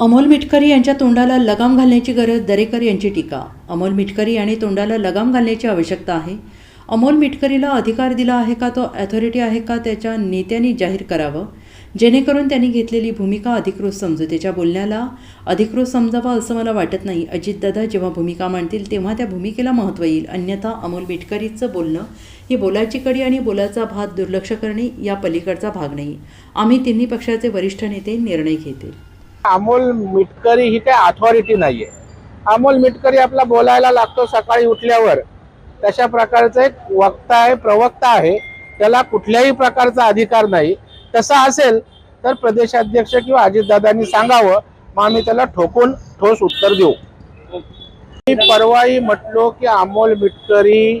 अमोल मिटकरी यांच्या तोंडाला लगाम घालण्याची गरज दरेकर यांची टीका. अमोल मिटकरी यांनी तोंडाला लगाम घालण्याची आवश्यकता आहे. अमोल मिटकरीला अधिकार दिला आहे का तो ॲथॉरिटी आहे का त्याच्या नेत्यांनी जाहीर करावं? जेणेकरून त्यांनी घेतलेली भूमिका अधिकृत समजू. त्याच्या बोलण्याला अधिकृत समजावं असं मला वाटत नाही. अजितदादा जेव्हा भूमिका मांडतील तेव्हा त्या भूमिकेला महत्त्व येईल. अन्यथा अमोल मिटकरीचं बोलणं ही बोलाची कडी आणि बोलाचा भात दुर्लक्ष करणे या पलीकडचा भाग नाही. आम्ही तिन्ही पक्षाचे वरिष्ठ नेते निर्णय घेतील. अमोल मिटकरी ही काही अथॉरिटी नाहीये. अमोल मिटकरी आपला बोलायला लागतो सकाळी उठल्यावर. तशा प्रकारचा एक वक्ता आहे प्रवक्ता आहे. त्याला कुठल्याही प्रकारचा अधिकार नाही. तसा असेल तर प्रदेशाध्यक्ष किंवा अजितदादांनी सांगावं. मग आम्ही त्याला ठोकून ठोस उत्तर देऊ. मी परवाही म्हटलो की अमोल मिटकरी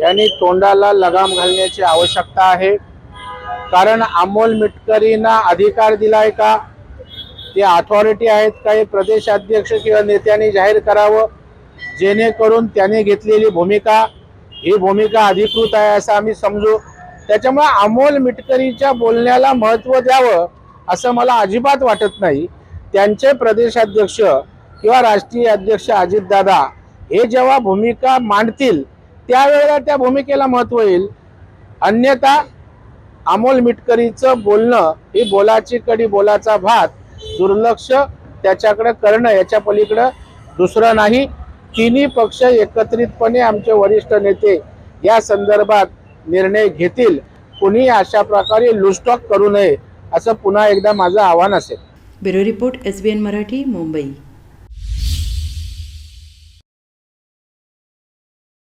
यांनी तोंडाला लगाम घालण्याची आवश्यकता आहे. कारण अमोल मिटकरींना अधिकार दिलाय का? ते अथॉरिटी आहेत काही प्रदेशाध्यक्ष किंवा नेत्यांनी जाहीर करावं. जेणेकरून त्याने घेतलेली भूमिका ही भूमिका अधिकृत आहे असं आम्ही समजू. त्याच्यामुळे अमोल मिटकरीच्या बोलण्याला महत्त्व द्यावं असं मला अजिबात वाटत नाही. त्यांचे प्रदेशाध्यक्ष किंवा राष्ट्रीय अध्यक्ष अजितदादा हे जेव्हा भूमिका मांडतील त्यावेळेला त्या भूमिकेला महत्त्व येईल. अन्यथा अमोल मिटकरीचं बोलणं ही बोलाची कडी बोलाचा भात दुर्लक्ष त्याच्याकडे करणं याच्या पलीकडं दुसरं नाही. तिन्ही पक्ष एकत्रितपणे आमचे वरिष्ठ नेते या संदर्भात निर्णय घेतील. कुणी अशा प्रकारे लुस्टॉक करू नये असं पुन्हा एकदा माझं आव्हान असेल. Bureau report S B N Marathi Mumbai.